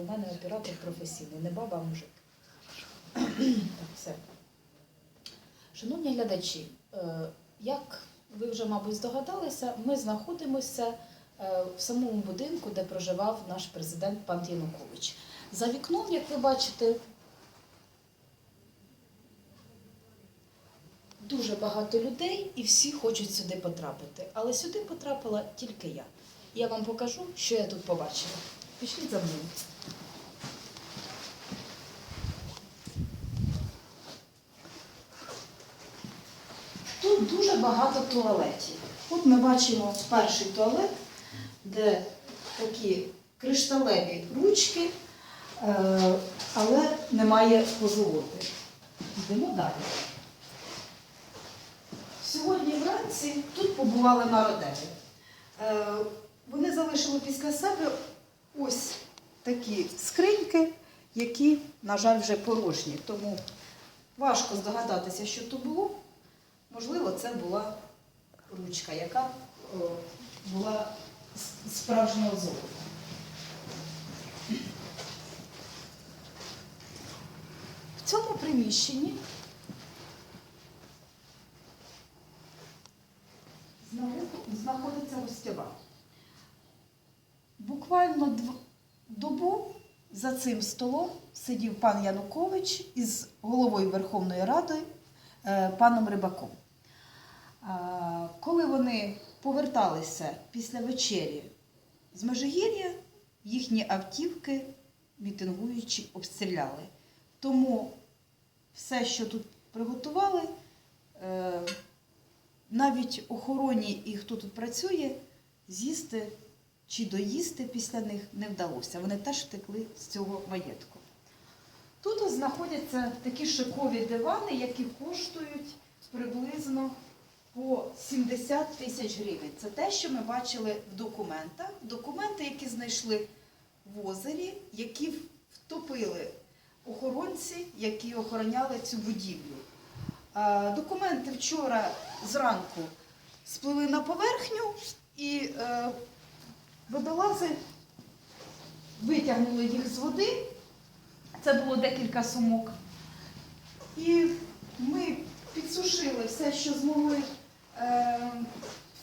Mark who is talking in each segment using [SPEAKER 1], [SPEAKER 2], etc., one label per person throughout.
[SPEAKER 1] в мене оператор професійний, не баба, а мужик. Так, все. Шановні глядачі, е, як ви вже, мабуть, здогадалися, ми знаходимося е, в самому будинку, де проживав наш президент пан Янукович. За вікном, як ви бачите, дуже багато людей і всі хочуть сюди потрапити. Але сюди потрапила тільки я. Я вам покажу, що я тут побачила. Пішліть за мною. Дуже багато туалетів. От ми бачимо перший туалет, де такі кришталеві ручки, е, але немає позолоти. Йдемо далі. Сьогодні вранці тут побували народеві. Е, Вони залишили після себе ось такі скриньки, які, на жаль, вже порожні. Тому важко здогадатися, що то було. Можливо, це була ручка, яка була справжнього золота. В цьому приміщенні знаходиться гостєва. Буквально добу за цим столом сидів пан Янукович із головою Верховної Ради е, паном Рибаком. Коли вони поверталися після вечері з Межигір'я, їхні автівки мітингуючі обстріляли. Тому все, що тут приготували, е, навіть охороні і хто тут працює, з'їсти чи доїсти після них не вдалося. Вони теж втекли з цього маєтку. Тут знаходяться такі шикові дивани, які коштують приблизно по 70 тисяч гривень. Це те, що ми бачили в документах. Документи, які знайшли в озері, які втопили охоронці, які охороняли цю будівлю. Документи вчора зранку спливли на поверхню і е, водолази витягнули їх з води. Це було декілька сумок. І ми підсушили все, що змогли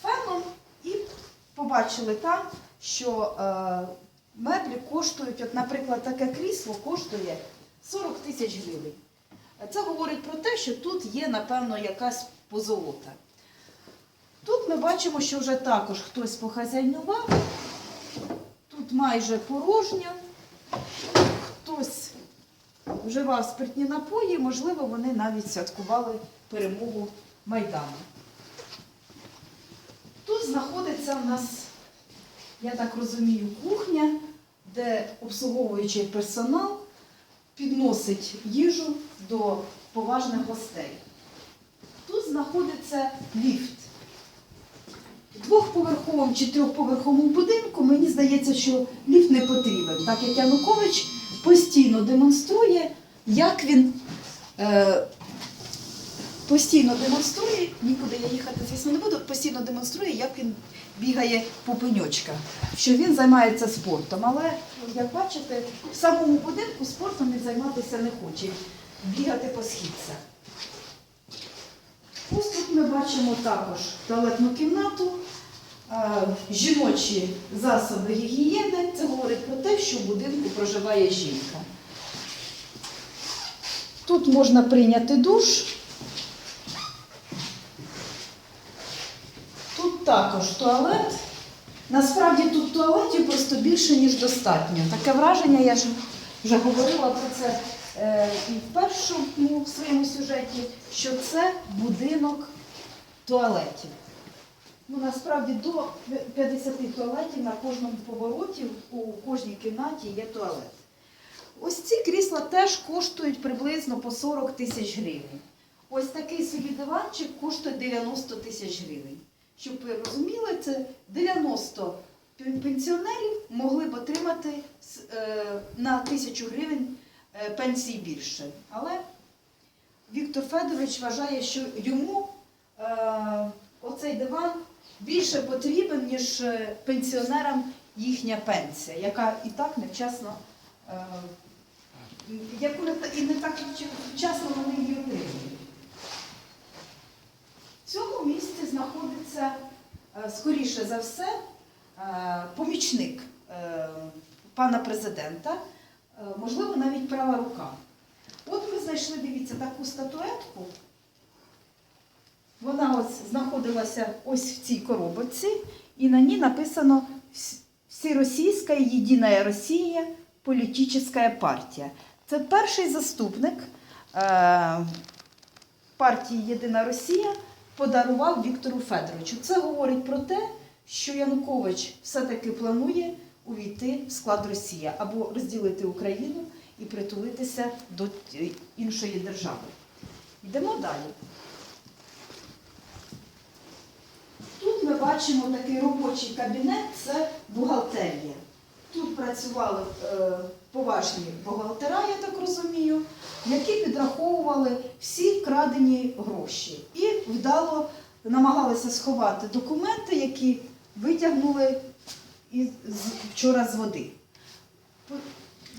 [SPEAKER 1] феном, і побачили там, що е, меблі коштують, от, наприклад, таке крісло коштує 40 тисяч гривень. Це говорить про те, що тут є, напевно, якась позолота. Тут ми бачимо, що вже також хтось похазяйнував. Тут майже порожньо. Хтось вживав спиртні напої, можливо, вони навіть святкували перемогу Майдану. Знаходиться в нас, я так розумію, кухня, де обслуговуючий персонал підносить їжу до поважних гостей. Тут знаходиться ліфт. В двохповерховому чи трьохповерховому будинку мені здається, що ліфт не потрібен, так як Янукович постійно демонструє, як він е, постійно демонструє, нікуди я їхати, звісно, не буду, постійно демонструє, як він бігає по пеньочках, що він займається спортом. Але, як бачите, в самому будинку спортом він займатися не хоче, бігати по східцях. Ось тут ми бачимо також туалетну кімнату, е, жіночі засоби гігієни. Це говорить про те, що в будинку проживає жінка. Тут можна прийняти душ. Тут також туалет. Насправді тут туалетів просто більше, ніж достатньо. Таке враження, я ж вже говорила про це е, і в першому своєму сюжеті, що це будинок туалетів. Ну, насправді до 50 туалетів на кожному повороті, у кожній кімнаті є туалет. Ось ці крісла теж коштують приблизно по 40 тисяч гривень. Ось такий собі диванчик коштує 90 тисяч гривень. Щоб ви розуміли, це 90 пенсіонерів могли б отримати е, на тисячу гривень е, пенсії більше. Але Віктор Федорович вважає, що йому е, оцей диван більше потрібен, ніж пенсіонерам їхня пенсія, яка і так невчасно яку і не так вчасно вони її отримують. В цьому місці знаходиться, е, скоріше за все, е, помічник е, пана президента, можливо, навіть права рука. От ми знайшли, дивіться, таку статуетку. Вона ось знаходилася ось в цій коробочці, і на ній написано «Вс- Всеросійська Єдина Росія політична партія. Це перший заступник партії Єдина Росія подарував Віктору Федоровичу. Це говорить про те, що Янукович все-таки планує увійти в склад Росії або розділити Україну і притулитися до іншої держави. Йдемо далі. Тут ми бачимо такий робочий кабінет, це бухгалтерія. Тут працювали е, поважні бухгалтера, я так розумію, які підраховували всі вкрадені гроші і вдало намагалися сховати документи, які витягнули вчора з води.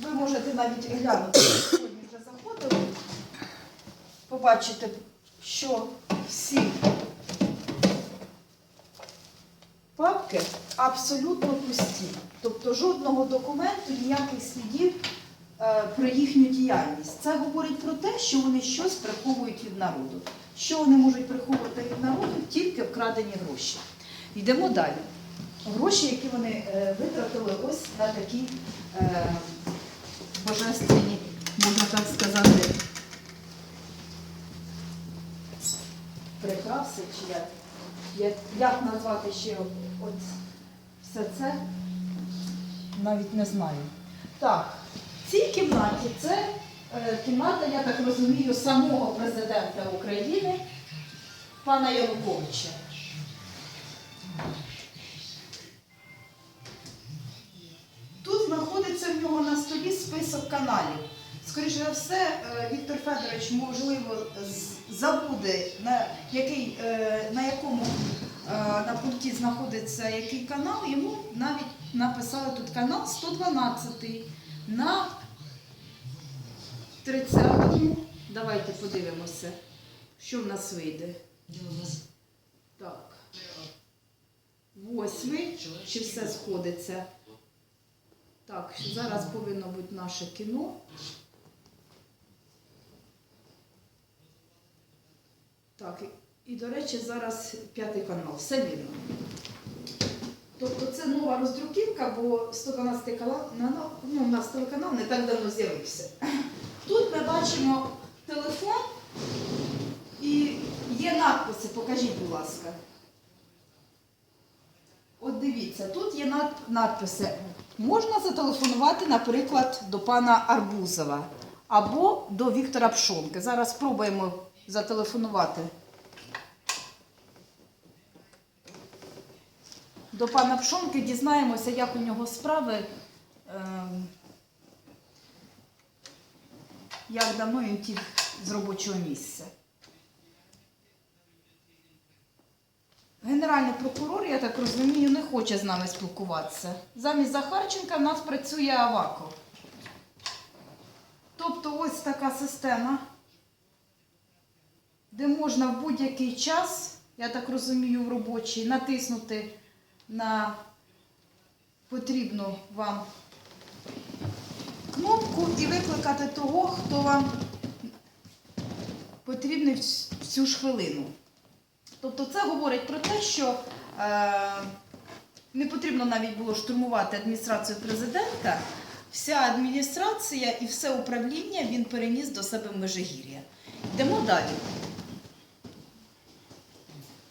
[SPEAKER 1] Ви можете навіть глянути, сьогодні вже заходили, побачите, що всі папки абсолютно пусті. Тобто жодного документу, ніяких слідів е, про їхню діяльність. Це говорить про те, що вони щось приховують від народу. Що вони можуть приховувати від народу? Тільки вкрадені гроші. Йдемо далі. Гроші, які вони е, витратили ось на такі е, божественні, можна так сказати, прикраси, чи як, як, як назвати ще от, все це, навіть не знаю. Так, в цій кімнаті це е, кімната, я так розумію, самого президента України, пана Януковича. Тут знаходиться в нього на столі список каналів. Скоріше за все, е, Віктор Федорович, можливо, забуде, на, який, е, на якому на пульті знаходиться який канал, йому навіть написали тут канал 112 на 30-му. Давайте подивимося, що в нас вийде. Так. Восьмий, чи все сходиться? Так, зараз повинно бути наше кіно. Так, і, до речі, зараз п'ятий канал. Все вірно. Тобто це нова роздруківка, бо 112 канал, ну, у нас телеканал не так давно з'явився. Тут ми бачимо телефон і є надписи, покажіть, будь ласка. От дивіться, тут є надписи. Можна зателефонувати, наприклад, до пана Арбузова або до Віктора Пшонки. Зараз спробуємо зателефонувати. До пана Пшонки дізнаємося, як у нього справи, ем, як давно він тік з робочого місця. Генеральний прокурор, я так розумію, не хоче з нами спілкуватися. Замість Захарченка в нас працює Аваков. Тобто ось така система, де можна в будь-який час, я так розумію, в робочий, натиснути на потрібну вам кнопку і викликати того, хто вам потрібний в цю ж хвилину. Тобто це говорить про те, що е, не потрібно навіть було штурмувати адміністрацію президента. Вся адміністрація і все управління він переніс до себе в Межигір'я. Йдемо далі.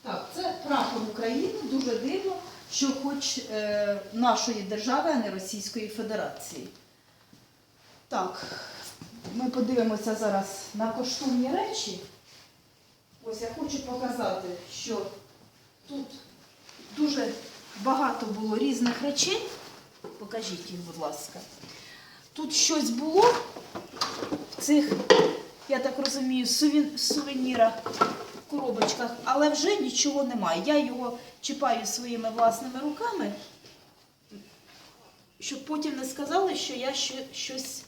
[SPEAKER 1] Так, це прапор України. Дуже дивно, що хоч е, нашої держави, а не Російської Федерації. Так, ми подивимося зараз на коштовні речі. Ось я хочу показати, що тут дуже багато було різних речей. Покажіть їх, будь ласка. Тут щось було в цих, я так розумію, сувенірах, коробочках, але вже нічого немає. Я його чіпаю своїми власними руками. щоб потім не сказали, що я щось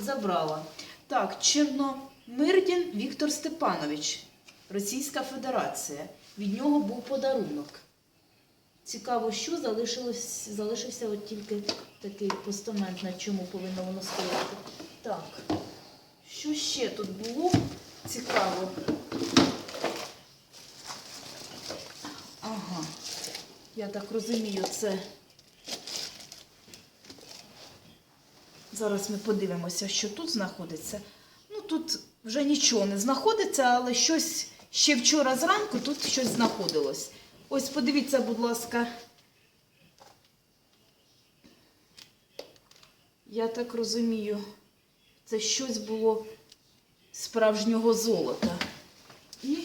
[SPEAKER 1] забрала. Так, Чорномирдін Віктор Степанович, Російська Федерація. Від нього був подарунок. Цікаво, що залишилось, залишився от тільки такий постамент, на чому повинно воно стояти. Так, що ще тут було цікаво? Ага, я так розумію, це. Зараз ми подивимося, що тут знаходиться. Ну, тут вже нічого не знаходиться, але щось ще вчора зранку тут щось знаходилось. Ось подивіться, будь ласка. Я так розумію, це щось було справжнього золота. І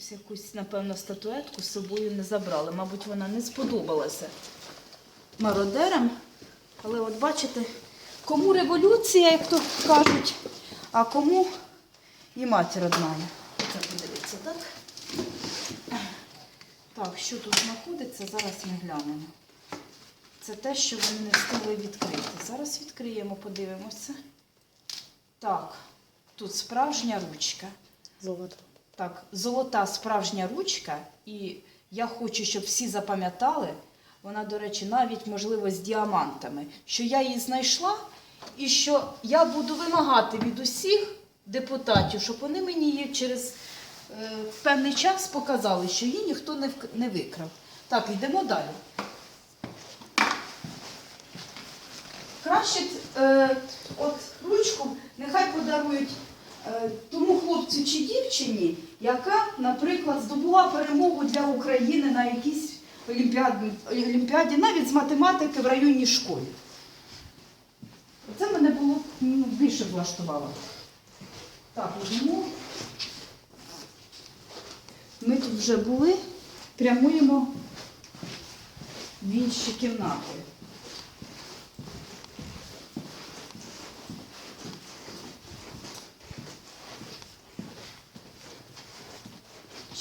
[SPEAKER 1] ось якусь, напевно, статуетку з собою не забрали. Мабуть, вона не сподобалася мародерам. Але от бачите, кому революція, як то кажуть, а кому і матір одна. Це подивіться, так? Так, що тут знаходиться, зараз ми глянемо. Це те, що вони не встигли відкрити. Зараз відкриємо, подивимося. Так, тут справжня ручка.
[SPEAKER 2] Золото.
[SPEAKER 1] Так, золота справжня ручка, і я хочу, щоб всі запам'ятали, вона, до речі, навіть, можливо, з діамантами, що я її знайшла, і що я буду вимагати від усіх депутатів, щоб вони мені її через е, певний час показали, що її ніхто не, не викрав. Так, йдемо далі. Краще е, от ручку нехай подарують тому хлопцю чи дівчині, яка, наприклад, здобула перемогу для України на якійсь олімпіаді, навіть з математики в районній школі. Це мене було ну, більше влаштувало. Так, йдемо. Ми тут вже були, прямуємо в інші кімнати.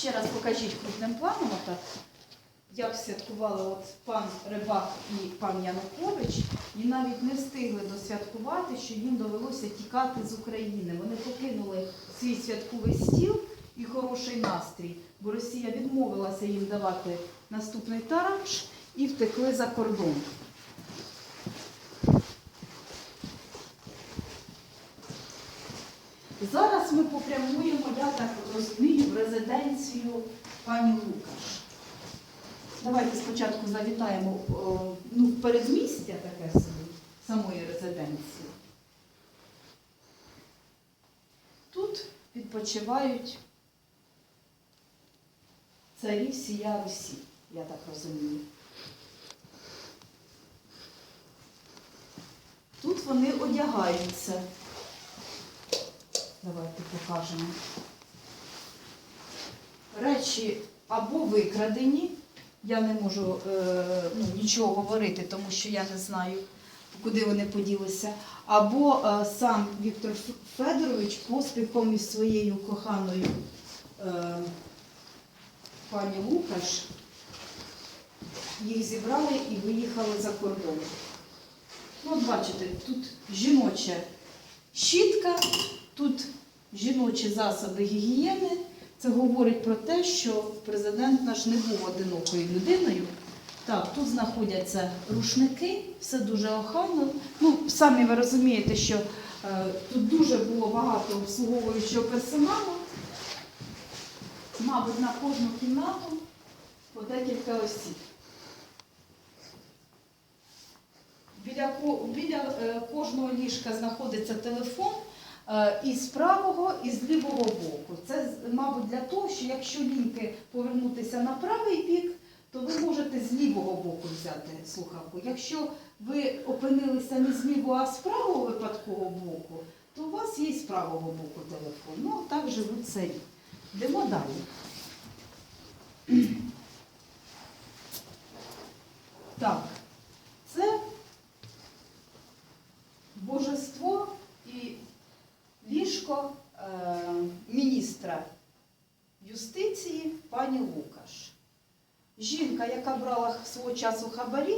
[SPEAKER 1] Ще раз покажіть крупним планом, отак, як святкували от пан Рибак і пан Янукович, і навіть не встигли досвяткувати, що їм довелося тікати з України. Вони покинули свій святковий стіл і хороший настрій, бо Росія відмовилася їм давати наступний таранж і втекли за кордон. Зараз ми попрямуємо, я так розумію, в резиденцію пані Лукаш. Давайте спочатку завітаємо о, ну, передмістя таке собі, самої резиденції. Тут відпочивають царі всія Русі, я так розумію. Тут вони одягаються. Давайте покажемо. Речі або викрадені. Я не можу е, ну, нічого говорити, тому що я не знаю, куди вони поділися. Або е, сам Віктор Федорович поспіхом із своєю коханою е, пані Лукаш їх зібрали і виїхали за кордон. Ну, от бачите, тут жіноча щітка, тут жіночі засоби гігієни. Це говорить про те, що президент наш не був одинокою людиною. Так, тут знаходяться рушники, все дуже охайно. Ну, самі ви розумієте, що е, тут дуже було багато обслуговуючого персоналу. Мабуть, на кожну кімнату по декілька осіб. Біля, біля е, кожного ліжка знаходиться телефон і з правого, і з лівого боку. Це, мабуть, для того, що якщо ліньки повернутися на правий бік, то ви можете з лівого боку взяти слухавку. Якщо ви опинилися не з лівого, а з правого випадкового боку, то у вас є з правого боку телефон. Ну, так живуть царі. Йдемо далі. Так, це божество і ліжко е, міністра юстиції пані Лукаш. Жінка яка брала свого часу хабарі,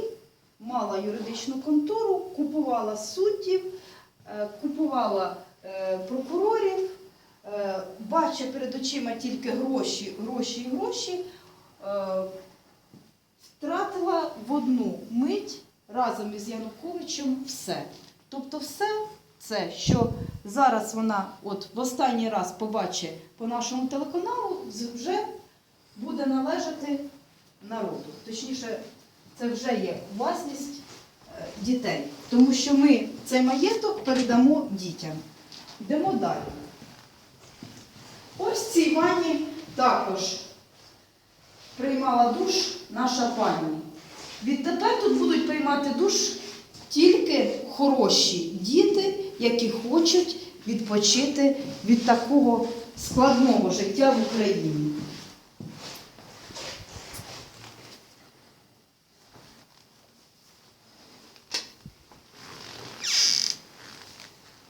[SPEAKER 1] мала юридичну контору, купувала суддів, е, купувала е, прокурорів, е, бачить перед очима тільки гроші, гроші і гроші, втратила в одну мить разом із Януковичем все. Тобто все це, що зараз вона от в останній раз побачить по нашому телеканалу, вже буде належати народу. Точніше, це вже є власність е, дітей. Тому що ми цей маєток передамо дітям. Йдемо далі. Ось в цій ванні також приймала душ наша пані. Відтепер тут будуть приймати душ тільки хороші діти, які хочуть відпочити від такого складного життя в Україні.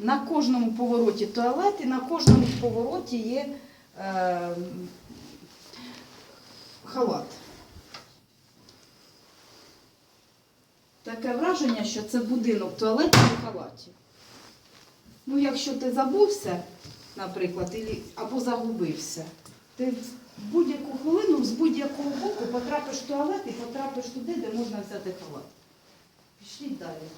[SPEAKER 1] На кожному повороті туалет і на кожному повороті є е, халат. Таке враження, що це будинок туалетів і халатів. Ну, якщо ти забувся, наприклад, або загубився, ти в будь-яку хвилину з будь-якого боку потрапиш в туалет і потрапиш туди, де можна взяти халат. Пішліть далі.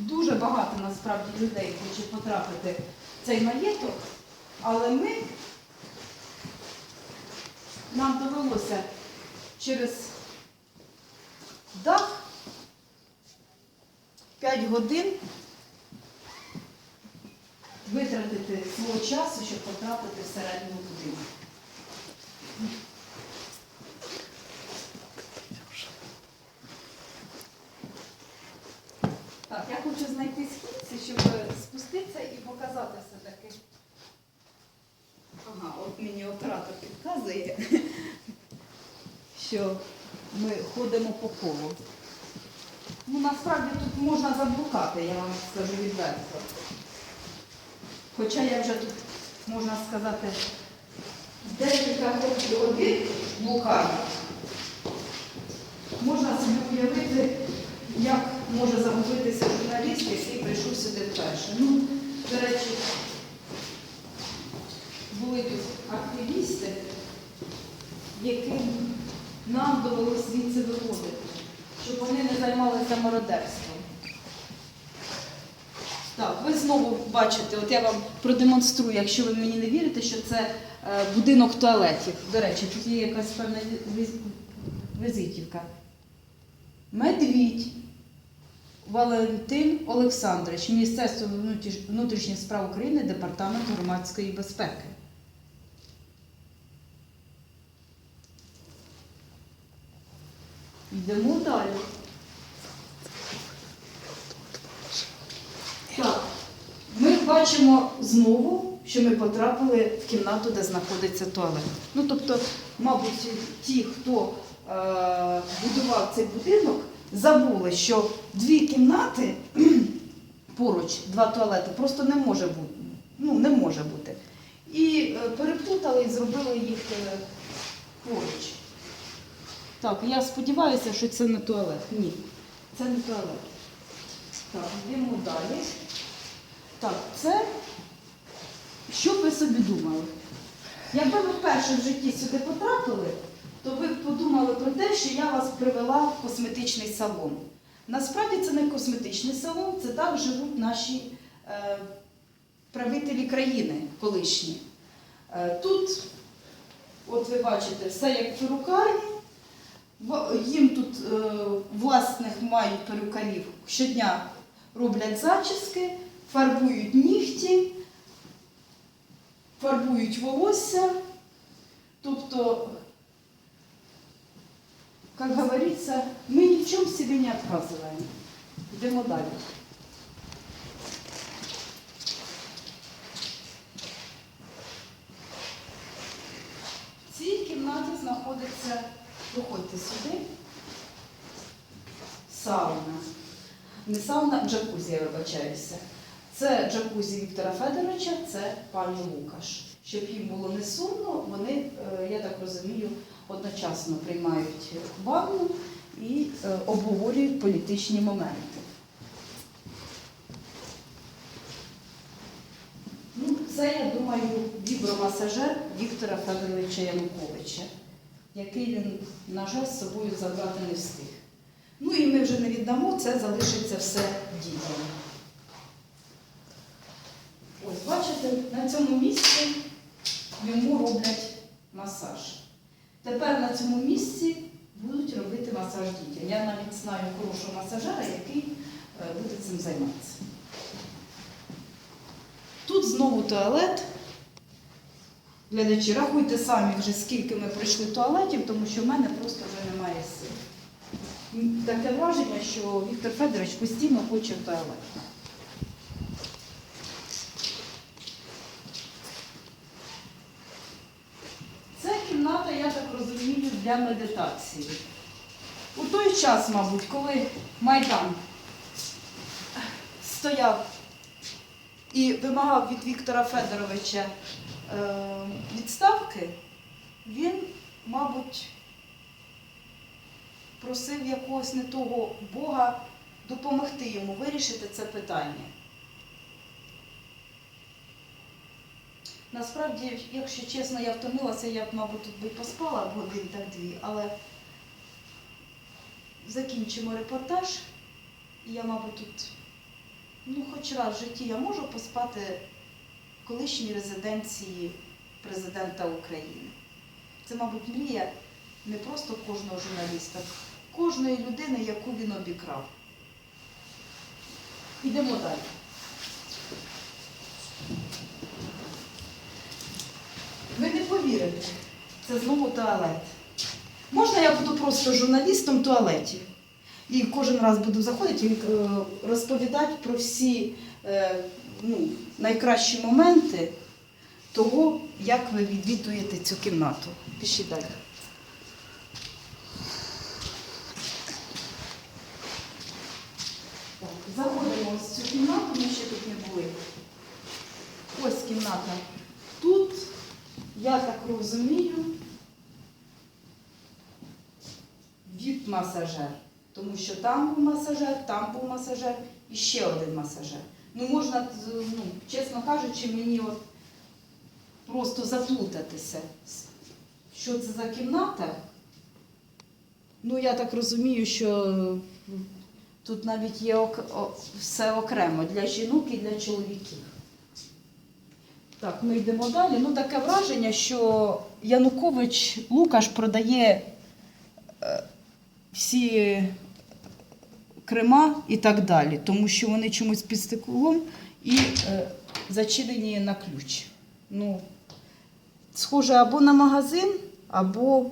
[SPEAKER 1] Дуже багато насправді людей хоче потрапити в цей маєток, але ми нам довелося через дах 5 годин витратити свого часу, щоб потрапити всередину будинку. Так, я хочу знайти східці, щоб спуститися і показати все-таки. Ага, от мені оператор підказує, що ми ходимо по колу. Ну, насправді тут можна заблукати, я вам скажу відверто. Хоча я вже тут, можна сказати, декілька годин блукаю. Можна собі уявити, як може загубитися журналіст, який прийшов сюди вперше. Ну, до речі, були тут активісти, яким нам довелося звідси виходити, щоб вони не займалися мародерством. Так, ви знову бачите, от я вам продемонструю, якщо ви мені не вірите, що це е, будинок туалетів. До речі, тут є якась певна віз- візитівка. Медвідь Валентин Олександрович, Міністерство внутрішніх справ України, Департамент громадської безпеки. Йдемо далі. Так, ми бачимо знову, що ми потрапили в кімнату, де знаходиться туалет. Ну, тобто, мабуть, ті, хто е, будував цей будинок, забули, що дві кімнати поруч, два туалети, просто не може бути. Ну, не може бути. І е, переплутали і зробили їх е, поруч. Так, я сподіваюся, що це не туалет. Ні, це не туалет. Так, йдемо далі. Так, це що б ви собі думали? Якби ви вперше в житті сюди потрапили, то ви подумали про те, що я вас привела в косметичний салон. Насправді це не косметичний салон, це так живуть наші е, правителі країни колишні. Е, тут, от ви бачите, все як перукарні. Їм тут е, власних мають перукарів щодня роблять зачіски, фарбують нігті, фарбують волосся. Тобто, як говориться, ми ні в чому собі не відказуємо. Йдемо далі. В цій кімнаті знаходиться, проходьте сюди, сауна. не сауна, джакузі, я вибачаюся. Це джакузі Віктора Федоровича, це пані Лукаш. Щоб їм було не сумно, вони, е, я так розумію, одночасно приймають ванну і е, обговорюють політичні моменти. Ну, це, я думаю, вібромасажер Віктора Федоровича Януковича, який він, на жаль, з собою забрати не встиг. Ну і ми вже не віддамо, це залишиться все дітям. Ось, бачите, на цьому місці йому роблять масаж. Тепер на цьому місці будуть робити масаж дітям. Я навіть знаю хорошого масажера, який е, буде цим займатися. Тут знову туалет. Глядачі, рахуйте самі вже, скільки ми пройшли туалетів, тому що в мене просто вже немає сил. Таке враження, що Віктор Федорович постійно хоче в туалет. Це кімната, я так розумію, для медитації. У той час, мабуть, коли Майдан стояв і вимагав від Віктора Федоровича е, відставки, він, мабуть, просив якогось не того Бога допомогти йому вирішити це питання. Насправді, якщо чесно, я втомилася, я б, мабуть, тут би поспала б годин так дві, але закінчимо репортаж, і я, мабуть, тут, ну, хоч раз в житті я можу поспати в колишній резиденції президента України. Це, мабуть, мрія не просто кожного журналіста, кожної людини, яку він обікрав. Йдемо далі. Ви не повірите, це знову туалет. Можна я буду просто журналістом в туалеті? І кожен раз буду заходити і е, розповідати про всі е, ну, найкращі моменти того, як ви відвідуєте цю кімнату. Пішіть далі. Заходимо в цю кімнату, ми ще тут не були. Ось кімната. Я так розумію, віп-масажер. Тому що там був масажер, там був масажер і ще один масажер. Ну, можна, ну, чесно кажучи, мені от просто заплутатися. Що це за кімната? Ну, я так розумію, що тут навіть є все окремо для жінок і для чоловіків. Так, ми йдемо далі. Ну, таке враження, що Янукович Лукаш продає е, всі Крима і так далі, тому що вони чомусь під стеклом і е, зачинені на ключ. Ну, схоже або на магазин, або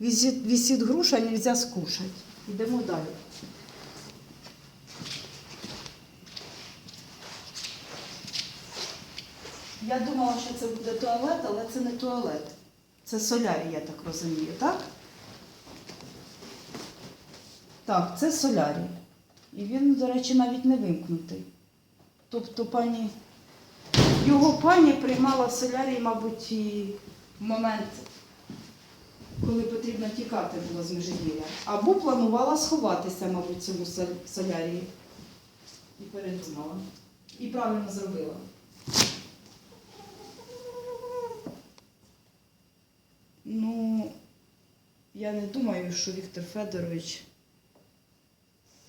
[SPEAKER 1] візит, вісить груша, не можна скушати. Йдемо далі. Я думала, що це буде туалет, але це не туалет. Це солярій, я так розумію, так? Так, це солярій. І він, до речі, навіть не вимкнутий. Тобто пані, його пані приймала солярій, мабуть, в момент, коли потрібно тікати було з Межигір'я. Або планувала сховатися, мабуть, в цьому солярії. І передумала. І правильно зробила. Ну, я не думаю, что Виктор Федорович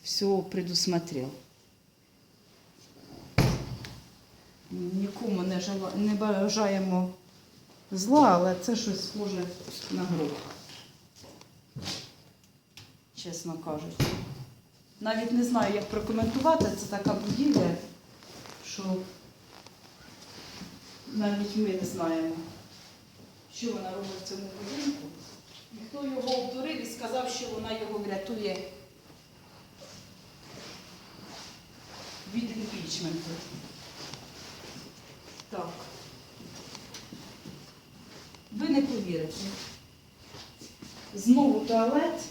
[SPEAKER 1] все предусмотрел. Нікому не, жала, не бажаємо зла, але це щось схоже на гроб. Чесно кажучи. Навіть не знаю, як прокоментувати. Це така будівля, що навіть ми не знаємо що вона робить в цьому будинку. І хто його обдурив і сказав, що вона його врятує від імпічменту. Так. Ви не повірите. Знову туалет.